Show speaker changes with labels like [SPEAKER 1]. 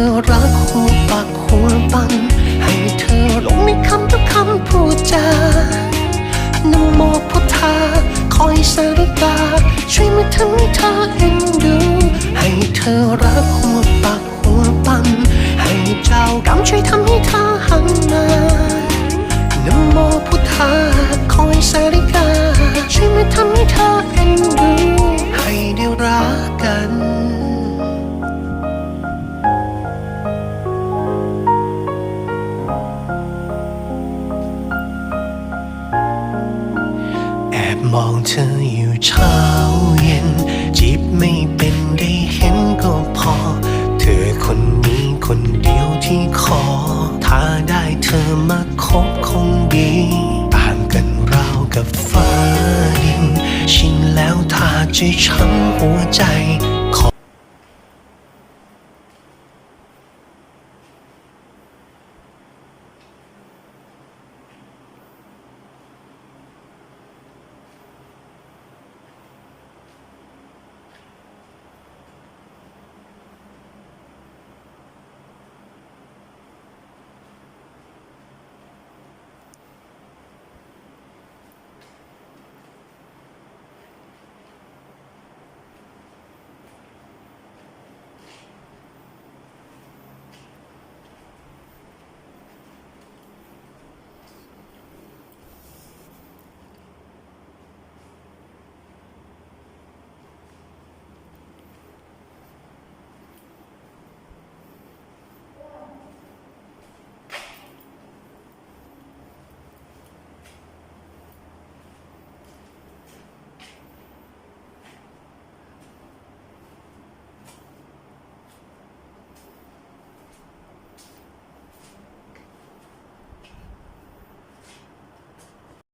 [SPEAKER 1] อรักหัวปากหัวปันให้เธอลงในคำทุกคำพูดจานโมพุทธาคอยสาริกาช่วยมาทำให้เธอเอ็นดู ให้เธอรักหัวปากหัวปันให้เจ้ากรรมช่วยทำให้เธอหันมานโมพุทธาคอยสาริกาช่วยมาทำให้เธอ อบมองเธออยู่เช้าเย็น จีบไม่เป็นได้เห็นก็พอ เธอคนนี้คนเดียวที่ขอ ถ้าได้เธอมาคบคงดีต่างกันราวกับฟ้าดิน ชินแล้วถ้าจะช้ำหัวใจ